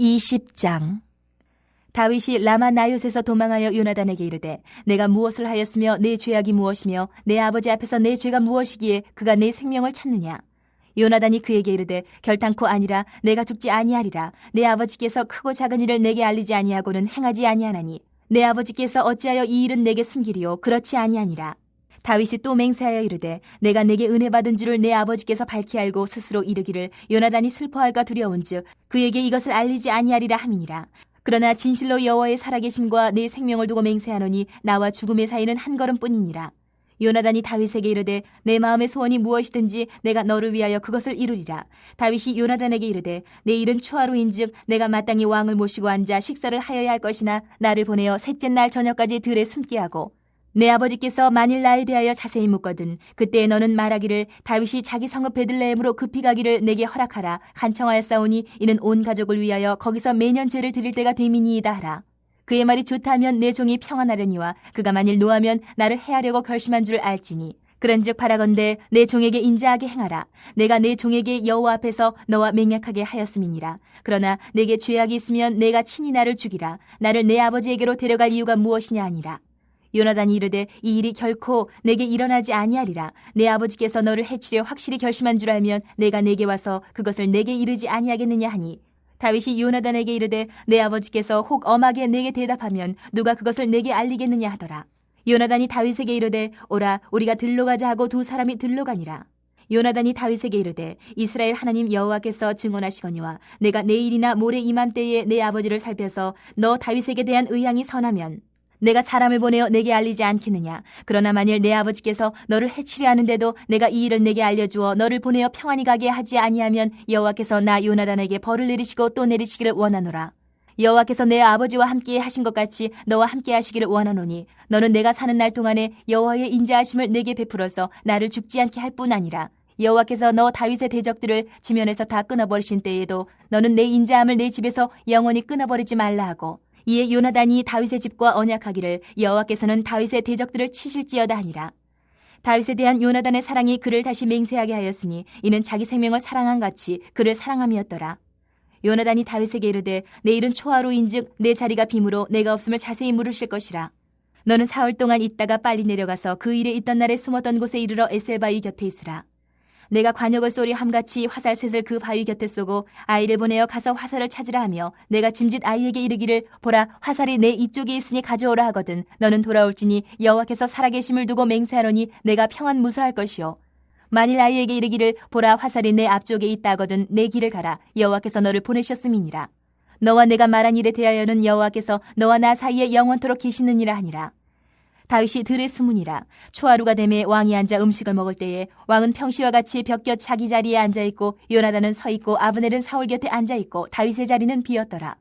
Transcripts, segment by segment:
20장. 다윗이 라마 나요에서 도망하여 요나단에게 이르되 내가 무엇을 하였으며 내 죄악이 무엇이며 내 아버지 앞에서 내 죄가 무엇이기에 그가 내 생명을 찾느냐? 요나단이 그에게 이르되 결탄코 아니라 내가 죽지 아니하리라. 내 아버지께서 크고 작은 일을 내게 알리지 아니하고는 행하지 아니하나니 내 아버지께서 어찌하여 이 일은 내게 숨기리요? 그렇지 아니하니라 다윗이 또 맹세하여 이르되 내가 내게 은혜 받은 줄을 내 아버지께서 밝히 알고 스스로 이르기를 요나단이 슬퍼할까 두려운즉 그에게 이것을 알리지 아니하리라 함이니라. 그러나 진실로 여호와의 살아계심과 내 생명을 두고 맹세하노니 나와 죽음의 사이는 한 걸음뿐이니라. 요나단이 다윗에게 이르되 내 마음의 소원이 무엇이든지 내가 너를 위하여 그것을 이루리라. 다윗이 요나단에게 이르되 내 일은 초하루인즉 내가 마땅히 왕을 모시고 앉아 식사를 하여야 할 것이나 나를 보내어 셋째 날 저녁까지 들에 숨게 하고 내 아버지께서 만일 나에 대하여 자세히 묻거든 그때 너는 말하기를 다윗이 자기 성읍 베들레헴으로 급히 가기를 내게 허락하라. 간청하였사오니 이는 온 가족을 위하여 거기서 매년 죄를 드릴 때가 되미니이다 하라. 그의 말이 좋다면 내 종이 평안하려니와 그가 만일 노하면 나를 해하려고 결심한 줄 알지니. 그런즉 바라건대 내 종에게 인자하게 행하라. 내가 내 종에게 여호와 앞에서 너와 맹약하게 하였음이니라. 그러나 내게 죄악이 있으면 내가 친히 나를 죽이라. 나를 내 아버지에게로 데려갈 이유가 무엇이냐 아니라 요나단이 이르되 이 일이 결코 내게 일어나지 아니하리라. 내 아버지께서 너를 해치려 확실히 결심한 줄 알면 내가 내게 와서 그것을 내게 이르지 아니하겠느냐 하니. 다윗이 요나단에게 이르되 내 아버지께서 혹 엄하게 내게 대답하면 누가 그것을 내게 알리겠느냐 하더라. 요나단이 다윗에게 이르되 오라 우리가 들로 가자 하고 두 사람이 들로 가니라. 요나단이 다윗에게 이르되 이스라엘 하나님 여호와께서 증언하시거니와 내가 내일이나 모레 이맘때에 내 아버지를 살펴서 너 다윗에게 대한 의향이 선하면 내가 사람을 보내어 내게 알리지 않겠느냐. 그러나 만일 내 아버지께서 너를 해치려 하는데도 내가 이 일을 내게 알려주어 너를 보내어 평안히 가게 하지 아니하면 여호와께서 나 요나단에게 벌을 내리시고 또 내리시기를 원하노라. 여호와께서 내 아버지와 함께 하신 것 같이 너와 함께 하시기를 원하노니 너는 내가 사는 날 동안에 여호와의 인자하심을 내게 베풀어서 나를 죽지 않게 할 뿐 아니라 여호와께서 너 다윗의 대적들을 지면에서 다 끊어버리신 때에도 너는 내 인자함을 내 집에서 영원히 끊어버리지 말라 하고 이에 요나단이 다윗의 집과 언약하기를 여호와께서는 다윗의 대적들을 치실지어다 하니라. 다윗에 대한 요나단의 사랑이 그를 다시 맹세하게 하였으니 이는 자기 생명을 사랑한 같이 그를 사랑함이었더라. 요나단이 다윗에게 이르되 내일은 초하루인즉 내 자리가 빔으로 내가 없음을 자세히 물으실 것이라. 너는 사흘 동안 있다가 빨리 내려가서 그 일에 있던 날에 숨었던 곳에 이르러 에셀바이 곁에 있으라. 내가 관역을 쏘리 함같이 화살셋을 그 바위 곁에 쏘고 아이를 보내어 가서 화살을 찾으라 하며 내가 짐짓 아이에게 이르기를 보라 화살이 내 이쪽에 있으니 가져오라 하거든 너는 돌아올지니 여호와께서 살아계심을 두고 맹세하노니 내가 평안 무사할 것이요. 만일 아이에게 이르기를 보라 화살이 내 앞쪽에 있다 하거든 내 길을 가라 여호와께서 너를 보내셨음이니라. 너와 내가 말한 일에 대하여는 여호와께서 너와 나 사이에 영원토록 계시느니라 하니라 다윗이 들의 수문이라 초하루가 되매 왕이 앉아 음식을 먹을 때에 왕은 평시와 같이 벽곁 자기 자리에 앉아 있고 요나단은 서 있고 아브넬은 사울 곁에 앉아 있고 다윗의 자리는 비었더라.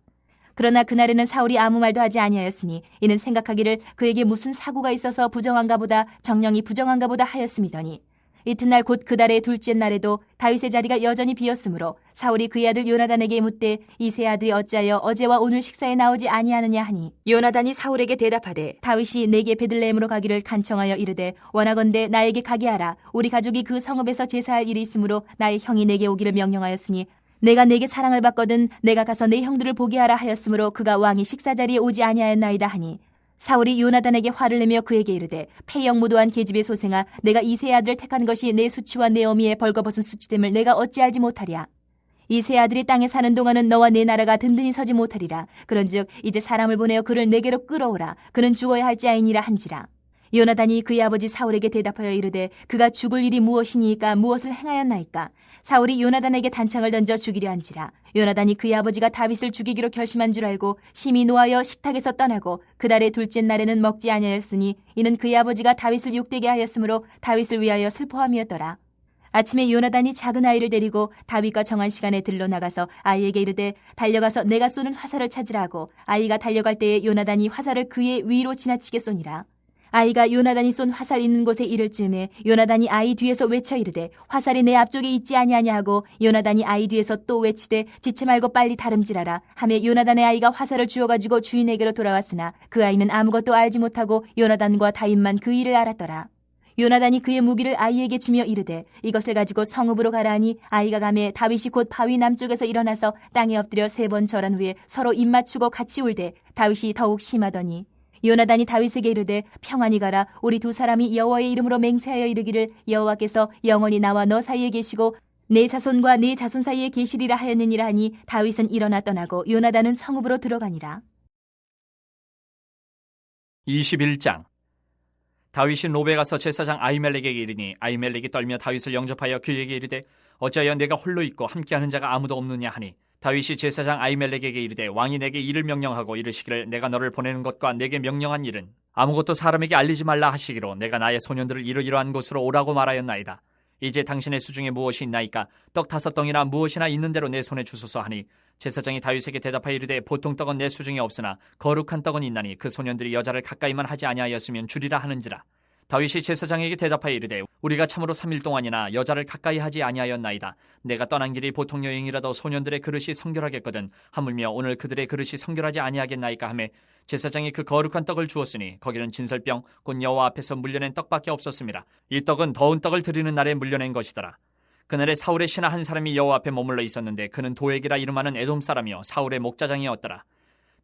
그러나 그날에는 사울이 아무 말도 하지 아니하였으니 이는 생각하기를 그에게 무슨 사고가 있어서 부정한가 보다 정령이 부정한가 보다 하였음이더니 이튿날 곧 그 달의 둘째 날에도 다윗의 자리가 여전히 비었으므로 사울이 그의 아들 요나단에게 묻되 이세 아들이 어찌하여 어제와 오늘 식사에 나오지 아니하느냐 하니 요나단이 사울에게 대답하되 다윗이 내게 베들레헴으로 가기를 간청하여 이르되 원하건대 나에게 가게 하라. 우리 가족이 그 성읍에서 제사할 일이 있으므로 나의 형이 내게 오기를 명령하였으니 내가 내게 사랑을 받거든 내가 가서 내 형들을 보게 하라 하였으므로 그가 왕이 식사 자리에 오지 아니하였나이다 하니 사울이 요나단에게 화를 내며 그에게 이르되 폐영 무도한 계집의 소생아 내가 이세 아들을 택한 것이 내 수치와 내 어미의 벌거벗은 수치됨을 내가 어찌 알지 못하랴? 이세 아들이 땅에 사는 동안은 너와 내 나라가 든든히 서지 못하리라. 그런즉 이제 사람을 보내어 그를 내게로 끌어오라. 그는 죽어야 할지아이니라 한지라. 요나단이 그의 아버지 사울에게 대답하여 이르되 그가 죽을 일이 무엇이니까 무엇을 행하였나이까? 사울이 요나단에게 단창을 던져 죽이려 한지라 요나단이 그의 아버지가 다윗을 죽이기로 결심한 줄 알고 심히 노하여 식탁에서 떠나고 그 달의 둘째 날에는 먹지 아니하였으니 이는 그의 아버지가 다윗을 욕되게 하였으므로 다윗을 위하여 슬퍼함이었더라. 아침에 요나단이 작은 아이를 데리고 다윗과 정한 시간에 들러 나가서 아이에게 이르되 달려가서 내가 쏘는 화살을 찾으라고 아이가 달려갈 때에 요나단이 화살을 그의 위로 지나치게 쏘니라 아이가 요나단이 쏜 화살 있는 곳에 이를 즈음에 요나단이 아이 뒤에서 외쳐 이르되 화살이 내 앞쪽에 있지 아니하냐 하고 요나단이 아이 뒤에서 또 외치되 지체 말고 빨리 다름질하라. 하며 요나단의 아이가 화살을 주어가지고 주인에게로 돌아왔으나 그 아이는 아무것도 알지 못하고 요나단과 다윗만 그 일을 알았더라. 요나단이 그의 무기를 아이에게 주며 이르되 이것을 가지고 성읍으로 가라 하니 아이가 가매 다윗이 곧 바위 남쪽에서 일어나서 땅에 엎드려 세 번 절한 후에 서로 입 맞추고 같이 울되 다윗이 더욱 심하더니 요나단이 다윗에게 이르되 평안히 가라. 우리 두 사람이 여호와의 이름으로 맹세하여 이르기를 여호와께서 영원히 나와 너 사이에 계시고 내 자손과 내 자손 사이에 계시리라 하였느니라 하니 다윗은 일어나 떠나고 요나단은 성읍으로 들어가니라. 21장. 다윗이 노베 가서 제사장 아이멜렉에게 이르니 아이멜렉이 떨며 다윗을 영접하여 그에게 이르되 어찌하여 내가 홀로 있고 함께하는 자가 아무도 없느냐 하니 다윗이 제사장 아이멜렉에게 이르되 왕이 내게 일을 명령하고 이르시기를 내가 너를 보내는 것과 내게 명령한 일은 아무것도 사람에게 알리지 말라 하시기로 내가 나의 소년들을 이러이러한 곳으로 오라고 말하였나이다. 이제 당신의 수중에 무엇이 있나이까? 떡 다섯 덩이나 무엇이나 있는 대로 내 손에 주소서 하니 제사장이 다윗에게 대답하여 이르되 보통 떡은 내 수중에 없으나 거룩한 떡은 있나니 그 소년들이 여자를 가까이만 하지 아니하였으면 주리라 하는지라 다윗이 제사장에게 대답하여 이르되 우리가 참으로 3일 동안이나 여자를 가까이 하지 아니하였나이다. 내가 떠난 길이 보통 여행이라도 소년들의 그릇이 성결하겠거든 하물며 오늘 그들의 그릇이 성결하지 아니하겠나이까 하매 제사장이 그 거룩한 떡을 주었으니 거기는 진설병 곧 여호와 앞에서 물려낸 떡밖에 없었습니다. 이 떡은 더운 떡을 드리는 날에 물려낸 것이더라. 그날에 사울의 신하 한 사람이 여호와 앞에 머물러 있었는데 그는 도액이라 이름하는 에돔 사람이요 사울의 목자장이었더라.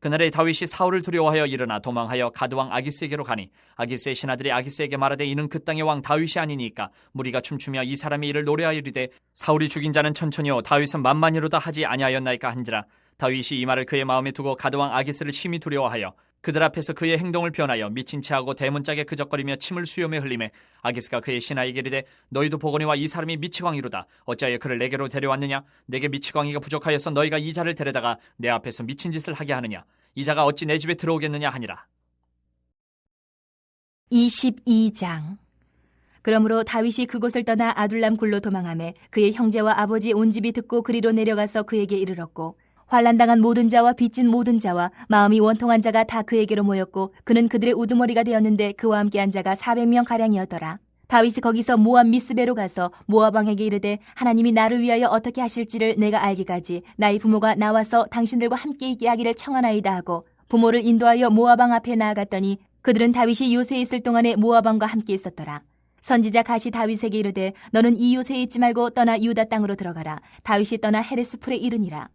그날에 다윗이 사울을 두려워하여 일어나 도망하여 가드왕 아기스에게로 가니 아기스의 신하들이 아기스에게 말하되 이는 그 땅의 왕 다윗이 아니니까 무리가 춤추며 이 사람이 이를 노래하여 이르되 사울이 죽인 자는 천천히요 다윗은 만만히로다 하지 아니하였나이까 한지라 다윗이 이 말을 그의 마음에 두고 가드왕 아기스를 심히 두려워하여 그들 앞에서 그의 행동을 변하여 미친 체하고 대문짝에 그적거리며 침을 수염에 흘리매 아기스가 그의 신하에게 이르되 너희도 보거니와 이 사람이 미치광이로다. 어찌하여 그를 내게로 데려왔느냐? 내게 미치광이가 부족하여서 너희가 이 자를 데려다가 내 앞에서 미친 짓을 하게 하느냐? 이 자가 어찌 내 집에 들어오겠느냐 하니라. 22장. 그러므로 다윗이 그곳을 떠나 아둘람 굴로 도망하매 그의 형제와 아버지 온 집이 듣고 그리로 내려가서 그에게 이르렀고 환란당한 모든 자와 빚진 모든 자와 마음이 원통한 자가 다 그에게로 모였고 그는 그들의 우두머리가 되었는데 그와 함께한 자가 400명 가량이었더라. 다윗이 거기서 모압 미스베로 가서 모압 왕에게 이르되 하나님이 나를 위하여 어떻게 하실지를 내가 알기까지 나의 부모가 나와서 당신들과 함께 있게 하기를 청하나이다 하고 부모를 인도하여 모압 왕 앞에 나아갔더니 그들은 다윗이 요새에 있을 동안에 모압 왕과 함께 있었더라. 선지자 가시 다윗에게 이르되 너는 이 요새에 있지 말고 떠나 유다 땅으로 들어가라. 다윗이 떠나 헤레스 풀에 이르니라.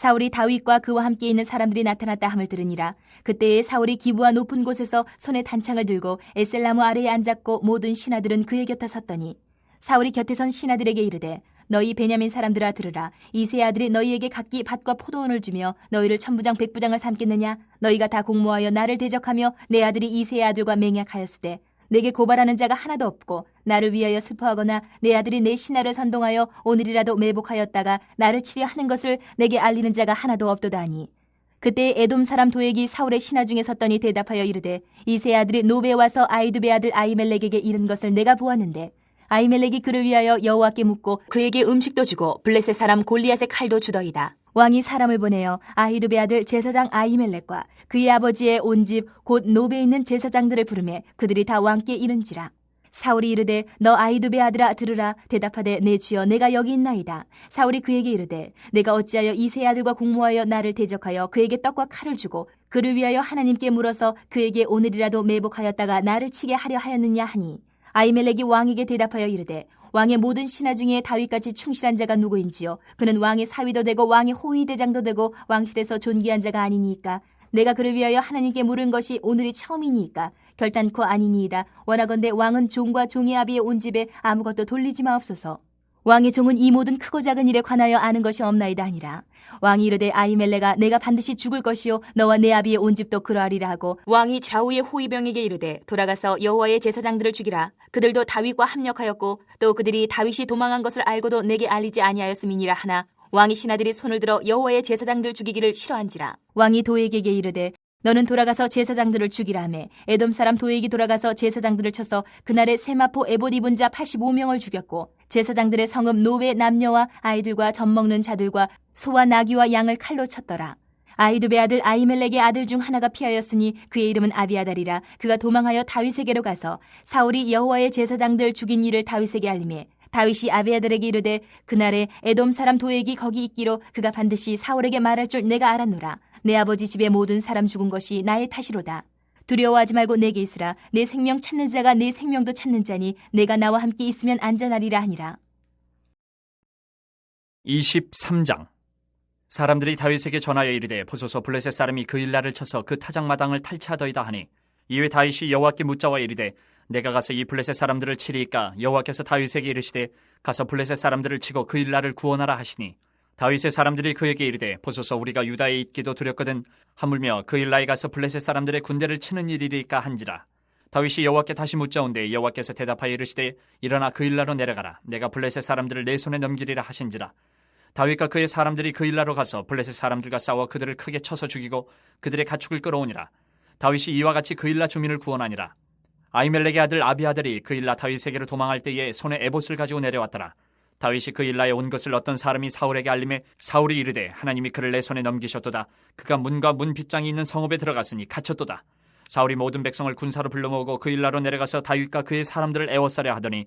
사울이 다윗과 그와 함께 있는 사람들이 나타났다 함을 들으니라. 그때에 사울이 기부와 높은 곳에서 손에 단창을 들고 에셀나무 아래에 앉았고 모든 신하들은 그의 곁에 섰더니 사울이 곁에 선 신하들에게 이르되 너희 베냐민 사람들아 들으라 이세 아들이 너희에게 각기 밭과 포도원을 주며 너희를 천부장 백부장을 삼겠느냐 너희가 다 공모하여 나를 대적하며 내 아들이 이세 아들과 맹약하였으되 내게 고발하는 자가 하나도 없고 나를 위하여 슬퍼하거나 내 아들이 내 신하를 선동하여 오늘이라도 매복하였다가 나를 치려 하는 것을 내게 알리는 자가 하나도 없도다니. 그때 에돔 사람 도액이 사울의 신하 중에 섰더니 대답하여 이르되 이세 아들이 노베 와서 아이두베 아들 아이멜렉에게 이른 것을 내가 보았는데 아이멜렉이 그를 위하여 여호와께 묻고 그에게 음식도 주고 블레셋 사람 골리앗의 칼도 주더이다. 왕이 사람을 보내어 아히두베 아들 제사장 아이멜렉과 그의 아버지의 온 집 곧 노베에 있는 제사장들을 부르매 그들이 다 왕께 이른지라. 사울이 이르되 너 아이두베 아들아 들으라 대답하되 내 주여 내가 여기 있나이다. 사울이 그에게 이르되 내가 어찌하여 이세 아들과 공모하여 나를 대적하여 그에게 떡과 칼을 주고 그를 위하여 하나님께 물어서 그에게 오늘이라도 매복하였다가 나를 치게 하려 하였느냐 하니 아이멜렉이 왕에게 대답하여 이르되 왕의 모든 신하 중에 다윗같이 충실한 자가 누구인지요 그는 왕의 사위도 되고 왕의 호위 대장도 되고 왕실에서 존귀한 자가 아니니까 내가 그를 위하여 하나님께 물은 것이 오늘이 처음이니까 결단코 아니니이다 원하건대 왕은 종과 종의 아비의 온 집에 아무것도 돌리지 마옵소서 왕의 종은 이 모든 크고 작은 일에 관하여 아는 것이 없나이다 하니라. 왕이 이르되 아이멜레가 내가 반드시 죽을 것이요 너와 내 아비의 온 집도 그러하리라 하고 왕이 좌우의 호위병에게 이르되 돌아가서 여호와의 제사장들을 죽이라. 그들도 다윗과 합력하였고 또 그들이 다윗이 도망한 것을 알고도 내게 알리지 아니하였음이니라 하나 왕이 신하들이 손을 들어 여호와의 제사장들 죽이기를 싫어한지라. 왕이 도에게게 이르되 너는 돌아가서 제사장들을 죽이라며 에돔 사람 도액이 돌아가서 제사장들을 쳐서 그날에 세마포 에봇 입은 자 85명을 죽였고 제사장들의 성읍 노베 남녀와 아이들과 젖 먹는 자들과 소와 나귀와 양을 칼로 쳤더라. 아이두베 아들 아이멜렉의 아들 중 하나가 피하였으니 그의 이름은 아비아달이라 그가 도망하여 다윗에게로 가서 사울이 여호와의 제사장들 죽인 일을 다윗에게 알림해 다윗이 아비아달에게 이르되 그날에 에돔 사람 도액이 거기 있기로 그가 반드시 사울에게 말할 줄 내가 알았노라. 내 아버지 집의 모든 사람 죽은 것이 나의 탓이로다. 두려워하지 말고 내게 있으라. 내 생명 찾는 자가 내 생명도 찾는 자니 내가 나와 함께 있으면 안전하리라 하니라. 23장. 사람들이 다윗에게 전하여 이르되 보소서 블레셋 사람이 그 일날을 쳐서 그 타작마당을 탈취하더이다 하니 이에 다윗이 여호와께 묻자와 이르되 내가 가서 이 블레셋 사람들을 치리이까 여호와께서 다윗에게 이르시되 가서 블레셋 사람들을 치고 그 일날을 구원하라 하시니 다윗의 사람들이 그에게 이르되 보소서 우리가 유다에 있기도 두렵거든 하물며 그 일라에 가서 블레셋 사람들의 군대를 치는 일이리까 한지라 다윗이 여호와께 다시 묻자온데 여호와께서 대답하여 이르시되 일어나 그 일라로 내려가라 내가 블레셋 사람들을 내 손에 넘기리라 하신지라 다윗과 그의 사람들이 그 일라로 가서 블레셋 사람들과 싸워 그들을 크게 쳐서 죽이고 그들의 가축을 끌어오니라. 다윗이 이와 같이 그 일라 주민을 구원하니라. 아이멜렉의 아들 아비아들이 그 일라 다윗에게로 도망할 때에 손에 에봇을 가지고 내려왔더라. 다윗이 그 일라에 온 것을 어떤 사람이 사울에게 알림해 사울이 이르되 하나님이 그를 내 손에 넘기셨도다. 그가 문과 문 빗장이 있는 성읍에 들어갔으니 갇혔도다. 사울이 모든 백성을 군사로 불러 모으고 그 일라로 내려가서 다윗과 그의 사람들을 애워싸려 하더니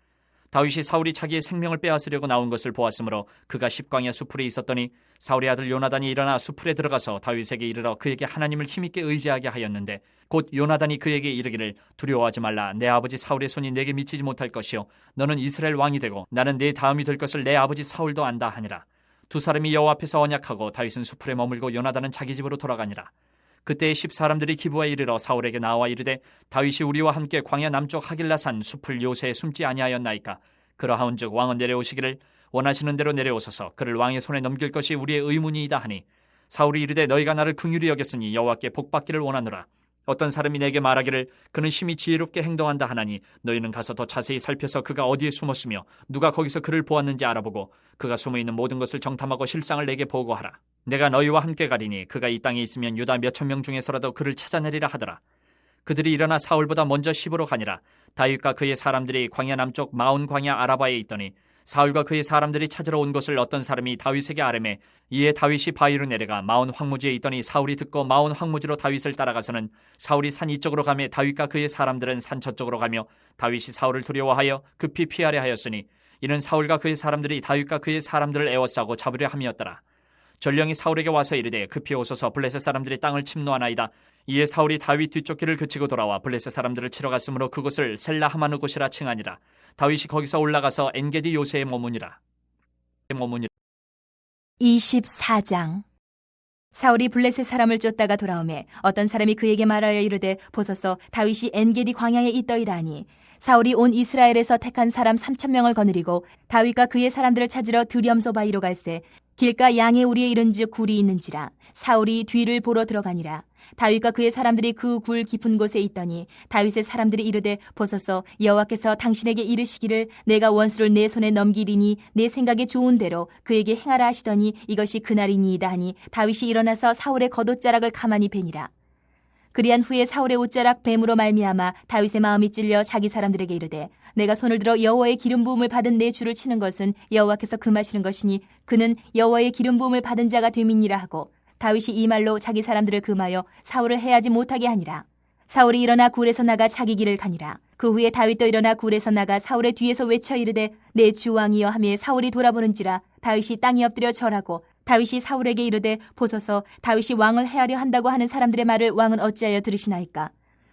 다윗이 사울이 자기의 생명을 빼앗으려고 나온 것을 보았으므로 그가 십광야 수풀에 있었더니 사울의 아들 요나단이 일어나 수풀에 들어가서 다윗에게 이르러 그에게 하나님을 힘있게 의지하게 하였는데 곧 요나단이 그에게 이르기를 두려워하지 말라. 내 아버지 사울의 손이 내게 미치지 못할 것이요. 너는 이스라엘 왕이 되고 나는 내 다음이 될 것을 내 아버지 사울도 안다 하니라. 두 사람이 여호와 앞에서 언약하고 다윗은 수풀에 머물고 요나단은 자기 집으로 돌아가니라 그때의 십 사람들이 기부에 이르러 사울에게 나와 이르되 다윗이 우리와 함께 광야 남쪽 하길라산 숲을 요새에 숨지 아니하였나이까? 그러하온즉 왕은 내려오시기를 원하시는 대로 내려오소서. 그를 왕의 손에 넘길 것이 우리의 의문이이다 하니. 사울이 이르되 너희가 나를 긍휼히 여겼으니 여호와께 복받기를 원하노라. 어떤 사람이 내게 말하기를 그는 심히 지혜롭게 행동한다 하나니 너희는 가서 더 자세히 살펴서 그가 어디에 숨었으며 누가 거기서 그를 보았는지 알아보고 그가 숨어 있는 모든 것을 정탐하고 실상을 내게 보고하라. 내가 너희와 함께 가리니 그가 이 땅에 있으면 유다 몇천 명 중에서라도 그를 찾아내리라 하더라. 그들이 일어나 사울보다 먼저 시부로 가니라. 다윗과 그의 사람들이 광야 남쪽 마온 광야 아라바에 있더니 사울과 그의 사람들이 찾으러 온 것을 어떤 사람이 다윗에게 아뢰매 이에 다윗이 바위로 내려가 마온 황무지에 있더니 사울이 듣고 마온 황무지로 다윗을 따라가서는 사울이 산 이쪽으로 가며 다윗과 그의 사람들은 산 저쪽으로 가며 다윗이 사울을 두려워하여 급히 피하려 하였으니 이는 사울과 그의 사람들이 다윗과 그의 사람들을 애워싸고 잡으려 함이었더라 전령이 사울에게 와서 이르되 급히 오소서 블레셋 사람들이 땅을 침노하나이다 이에 사울이 다윗 길을 그치고 돌아와 블레셋 사람들을 치러 갔으므로 그곳을 셀라 하마느 곳이라 칭하니라 다윗이 거기서 올라가서 엔게디 요새에 머무니라. 머무니라. 24장 사울이 블레셋 사람을 쫓다가 돌아오매 어떤 사람이 그에게 말하여 이르되 보소서 다윗이 엔게디 광야에 있더이다 하니 사울이 온 이스라엘에서 택한 사람 3천 명을 거느리고 다윗과 그의 사람들을 찾으러 드렴소 바위로 갈새 길가 양의 우리에 이른즉 굴이 있는지라 사울이 뒤를 보러 들어가니라. 다윗과 그의 사람들이 그 굴 깊은 곳에 있더니 다윗의 사람들이 이르되 보소서 여호와께서 당신에게 이르시기를 내가 원수를 내 손에 넘기리니 내 생각에 좋은 대로 그에게 행하라 하시더니 이것이 그날이니이다 하니 다윗이 일어나서 사울의 겉옷자락을 가만히 베니라. 그리한 후에 사울의 옷자락 뱀으로 말미암아 다윗의 마음이 찔려 자기 사람들에게 이르되 내가 손을 들어 여호와의 기름 부음을 받은 내 주를 치는 것은 여호와께서 금하시는 것이니 그는 여호와의 기름 부음을 받은 자가 됨이니라 하고 다윗이 이 말로 자기 사람들을 금하여 사울을 해하지 못하게 하니라. 사울이 일어나 굴에서 나가 자기 길을 가니라. 그 후에 다윗도 일어나 굴에서 나가 사울의 뒤에서 외쳐 이르되 내 주왕이여 하며 사울이 돌아보는지라 다윗이 땅에 엎드려 절하고 다윗이 사울에게 이르되 보소서 다윗이 왕을 해하려 한다고 하는 사람들의 말을 왕은 어찌하여 들으시나이까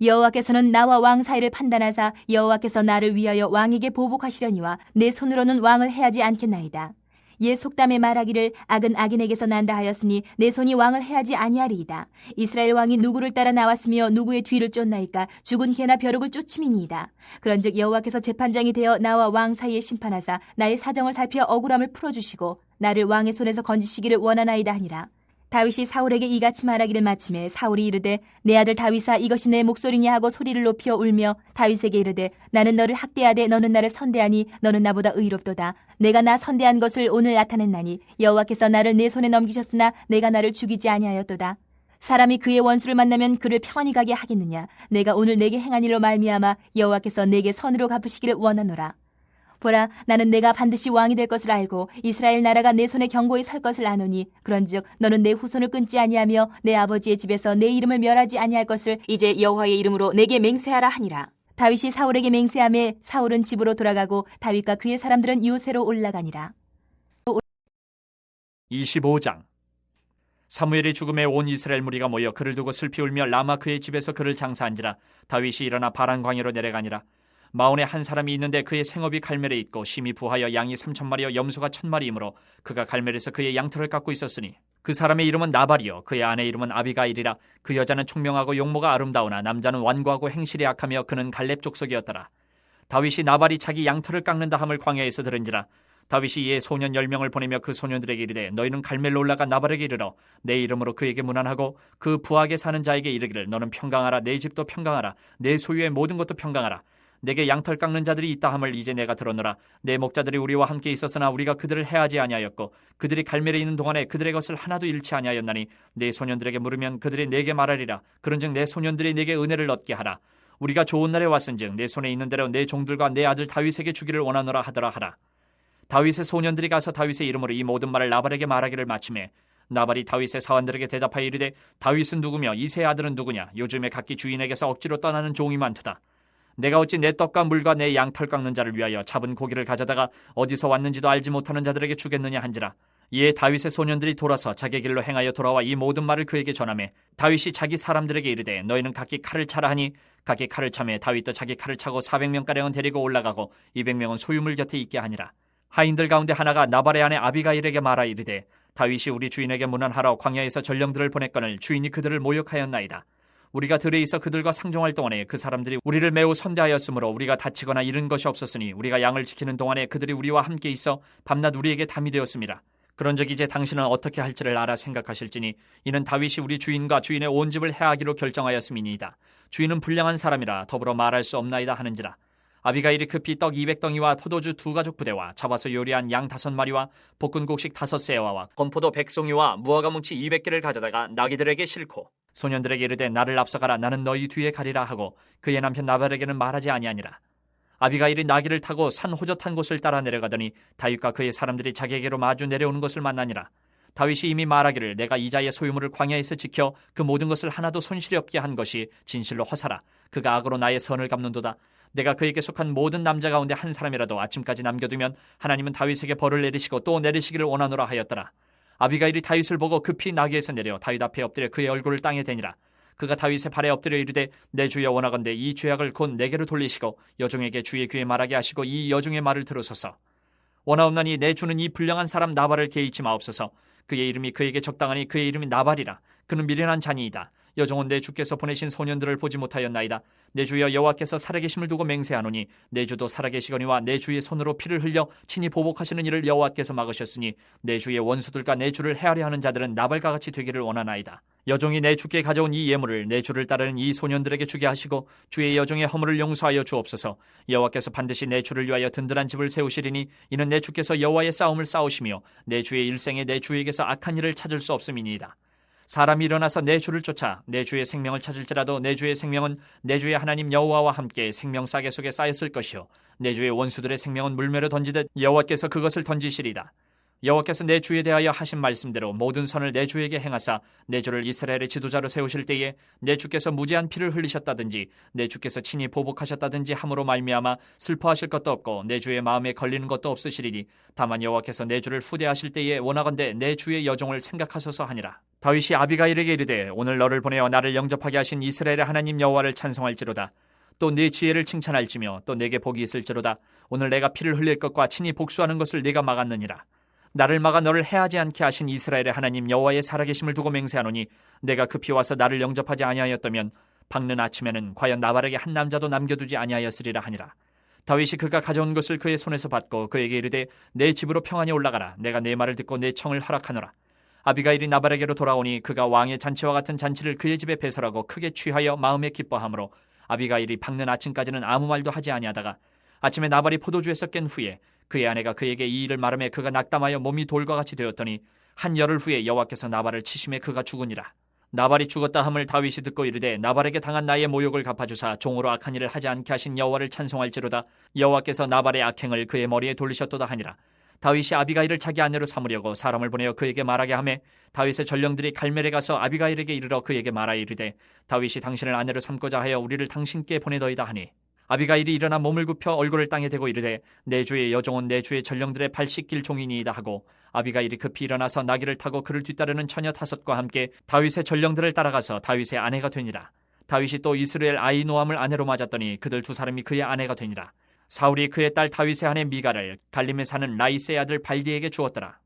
여호와께서는 나와 왕 사이를 판단하사 여호와께서 나를 위하여 왕에게 보복하시려니와 내 손으로는 왕을 해하지 않겠나이다. 옛 속담에 말하기를 악은 악인에게서 난다 하였으니 내 손이 왕을 해하지 아니하리이다. 이스라엘 왕이 누구를 따라 나왔으며 누구의 뒤를 쫓나이까 죽은 개나 벼룩을 쫓음이니이다. 그런즉 여호와께서 재판장이 되어 나와 왕 사이에 심판하사 나의 사정을 살피어 억울함을 풀어주시고 나를 왕의 손에서 건지시기를 원하나이다 하니라. 다윗이 사울에게 이같이 말하기를 마침에 사울이 이르되 내 아들 다윗아 이것이 내 목소리냐 하고 소리를 높여 울며 다윗에게 이르되 나는 너를 학대하되 너는 나를 선대하니 너는 나보다 의롭도다. 내가 나 선대한 것을 오늘 나타냈나니 여호와께서 나를 내 손에 넘기셨으나 내가 나를 죽이지 아니하였도다. 사람이 그의 원수를 만나면 그를 평안히 가게 하겠느냐? 내가 오늘 내게 행한 일로 말미암아 여호와께서 내게 선으로 갚으시기를 원하노라 보라 나는 내가 반드시 왕이 될 것을 알고 이스라엘 나라가 내 손에 경고히 설 것을 아노니 그런즉 너는 내 후손을 끊지 아니하며 내 아버지의 집에서 내 이름을 멸하지 아니할 것을 이제 여호와의 이름으로 내게 맹세하라 하니라. 다윗이 사울에게 맹세함에 사울은 집으로 돌아가고 다윗과 그의 사람들은 요새로 올라가니라. 25장. 사무엘의 죽음에 온 이스라엘 무리가 모여 그를 두고 슬피 울며 라마 그의 집에서 그를 장사한지라 다윗이 일어나 바란 광야로 내려가니라 마온에 한 사람이 있는데 그의 생업이 갈멜에 있고 심히 부하여 양이 삼천 마리여 염소가 천 마리이므로 그가 갈멜에서 그의 양털을 깎고 있었으니 그 사람의 이름은 나발이요. 그의 아내 이름은 아비가일이라 그 여자는 총명하고 용모가 아름다우나 남자는 완고하고 행실이 악하며 그는 갈렙 족속이었더라. 다윗이 나발이 자기 양털을 깎는다 함을 광야에서 들은지라 다윗이 이에 소년 열 명을 보내며 그 소년들에게 이르되 너희는 갈멜로 올라가 나발에게 이르러 내 이름으로 그에게 문안하고 그 부하게 사는 자에게 이르기를 너는 평강하라. 내 집도 평강하라. 내 소유의 모든 것도 평강하라 내게 양털 깎는 자들이 있다 함을 이제 내가 들었노라. 내 목자들이 우리와 함께 있었으나 우리가 그들을 해하지 아니하였고 그들이 갈멜에 있는 동안에 그들의 것을 하나도 잃지 아니하였나니 내 소년들에게 물으면 그들이 내게 말하리라. 그런즉 내 소년들이 내게 은혜를 얻게 하라. 우리가 좋은 날에 왔은즉 내 손에 있는 대로 내 종들과 내 아들 다윗에게 주기를 원하노라 하더라 하라. 다윗의 소년들이 가서 다윗의 이름으로 이 모든 말을 나발에게 말하기를 마침에 나발이 다윗의 사원들에게 대답하여 이르되 다윗은 누구며 이세 아들은 누구냐? 요즘에 각기 주인에게서 억지로 떠나는 종이 많도다 내가 어찌 내 떡과 물과 내 양털 깎는 자를 위하여 잡은 고기를 가져다가 어디서 왔는지도 알지 못하는 자들에게 주겠느냐 한지라 이에 다윗의 소년들이 돌아서 자기 길로 행하여 돌아와 이 모든 말을 그에게 전하매 다윗이 자기 사람들에게 이르되 너희는 각기 칼을 차라 하니 각기 칼을 차매 다윗도 자기 칼을 차고 400명가량은 데리고 올라가고 200명은 소유물 곁에 있게 하니라 하인들 가운데 하나가 나발의 아내 아비가일에게 말하 이르되 다윗이 우리 주인에게 문안하러 광야에서 전령들을 보냈거늘 주인이 그들을 모욕하였나이다. 우리가 들에 있어 그들과 상종할 동안에 그 사람들이 우리를 매우 선대하였으므로 우리가 다치거나 잃은 것이 없었으니 우리가 양을 지키는 동안에 그들이 우리와 함께 있어 밤낮 우리에게 담이 되었습니다. 그런적 이제 당신은 어떻게 할지를 알아 생각하실지니 이는 다윗이 우리 주인과 주인의 온 집을 해하기로 결정하였음이니이다. 주인은 불량한 사람이라 더불어 말할 수 없나이다 하는지라. 아비가일이 급히 떡 200덩이와 포도주 두 가죽 부대와 잡아서 요리한 양 다섯 마리와 볶은 곡식 다섯 세와와 건포도 백송이와 무화과 뭉치 200개를 가져다가 나귀들에게 싣고 소년들에게 이르되 나를 앞서가라. 나는 너희 뒤에 가리라 하고 그의 남편 나발에게는 말하지 아니하니라. 아비가일이 나귀를 타고 산 호젓한 곳을 따라 내려가더니 다윗과 그의 사람들이 자기에게로 마주 내려오는 것을 만나니라. 다윗이 이미 말하기를 내가 이자의 소유물을 광야에서 지켜 그 모든 것을 하나도 손실이 없게 한 것이 진실로 허사라. 그가 악으로 나의 선을 갚는도다. 내가 그에게 속한 모든 남자 가운데 한 사람이라도 아침까지 남겨두면 하나님은 다윗에게 벌을 내리시고 또 내리시기를 원하노라 하였더라. 아비가일이 다윗을 보고 급히 나귀에서 내려 다윗 앞에 엎드려 그의 얼굴을 땅에 대니라. 그가 다윗의 발에 엎드려 이르되 내 주여 원하건대 이 죄악을 곧 내게로 돌리시고 여종에게 주의 귀에 말하게 하시고 이 여종의 말을 들으소서. 원하옵나니 내 주는 이 불량한 사람 나발을 개의치 마옵소서. 그의 이름이 그에게 적당하니 그의 이름이 나발이라. 그는 미련한 자니이다. 여종은 내 주께서 보내신 소년들을 보지 못하였나이다. 내 주여 여호와께서 살아계심을 두고 맹세하노니 내 주도 살아계시거니와 내 주의 손으로 피를 흘려 친히 보복하시는 일을 여호와께서 막으셨으니 내 주의 원수들과 내 주를 헤아려 하는 자들은 나발과 같이 되기를 원하나이다. 여종이 내 주께 가져온 이 예물을 내 주를 따르는 이 소년들에게 주게 하시고 주의 여종의 허물을 용서하여 주옵소서. 여호와께서 반드시 내 주를 위하여 든든한 집을 세우시리니 이는 내 주께서 여호와의 싸움을 싸우시며 내 주의 일생에 내 주에게서 악한 일을 찾을 수 없음이니이다. 사람이 일어나서 내 주를 쫓아 내 주의 생명을 찾을지라도 내 주의 생명은 내 주의 하나님 여호와와 함께 생명 싸개 속에 쌓였을 것이요 내 주의 원수들의 생명은 물매로 던지듯 여호와께서 그것을 던지시리다. 여호와께서 내 주에 대하여 하신 말씀대로 모든 선을 내 주에게 행하사 내 주를 이스라엘의 지도자로 세우실 때에 내 주께서 무지한 피를 흘리셨다든지 내 주께서 친히 보복하셨다든지 함으로 말미암아 슬퍼하실 것도 없고 내 주의 마음에 걸리는 것도 없으시리니 다만 여호와께서 내 주를 후대하실 때에 원하건대 내 주의 여종을 생각하소서 하니라. 다윗이 아비가일에게 이르되 오늘 너를 보내어 나를 영접하게 하신 이스라엘의 하나님 여호와를 찬송할지로다. 또네 지혜를 칭찬할지며 또 내게 복이 있을지로다. 오늘 내가 피를 흘릴 것과 친히 복수하는 것을 네가 막았느니라. 나를 막아 너를 해하지 않게 하신 이스라엘의 하나님 여호와의 살아계심을 두고 맹세하노니 내가 급히 와서 나를 영접하지 아니하였다면 밝는 아침에는 과연 나발에게 한 남자도 남겨두지 아니하였으리라 하니라. 다윗이 그가 가져온 것을 그의 손에서 받고 그에게 이르되 내 집으로 평안히 올라가라. 내가 내 말을 듣고 내 청을 허락하노라. 아비가일이 나발에게로 돌아오니 그가 왕의 잔치와 같은 잔치를 그의 집에 배설하고 크게 취하여 마음에 기뻐하므로 아비가일이 밝는 아침까지는 아무 말도 하지 아니하다가 아침에 나발이 포도주에서 깬 후에 그의 아내가 그에게 이 일을 말하며 그가 낙담하여 몸이 돌과 같이 되었더니 한 열흘 후에 여호와께서 나발을 치심에 그가 죽으니라. 나발이 죽었다 함을 다윗이 듣고 이르되 나발에게 당한 나의 모욕을 갚아주사 종으로 악한 일을 하지 않게 하신 여호와를 찬송할지로다 여호와께서 나발의 악행을 그의 머리에 돌리셨도다 하니라. 다윗이 아비가일을 자기 아내로 삼으려고 사람을 보내어 그에게 말하게 하매 다윗의 전령들이 갈멜에 가서 아비가일에게 이르러 그에게 말하 이르되 다윗이 당신을 아내로 삼고자 하여 우리를 당신께 보내더이다 하니 아비가일이 일어나 몸을 굽혀 얼굴을 땅에 대고 이르되 내 주의 여종은 내 주의 전령들의 발 씻길 종이니이다 하고 아비가일이 급히 일어나서 나귀를 타고 그를 뒤따르는 처녀 다섯과 함께 다윗의 전령들을 따라가서 다윗의 아내가 되니라. 다윗이 또 이스라엘 아이노함을 아내로 맞았더니 그들 두 사람이 그의 아내가 되니라. 사울이 그의 딸 다윗의 아내 미가를 갈림에 사는 라이스의 아들 발디에게 주었더라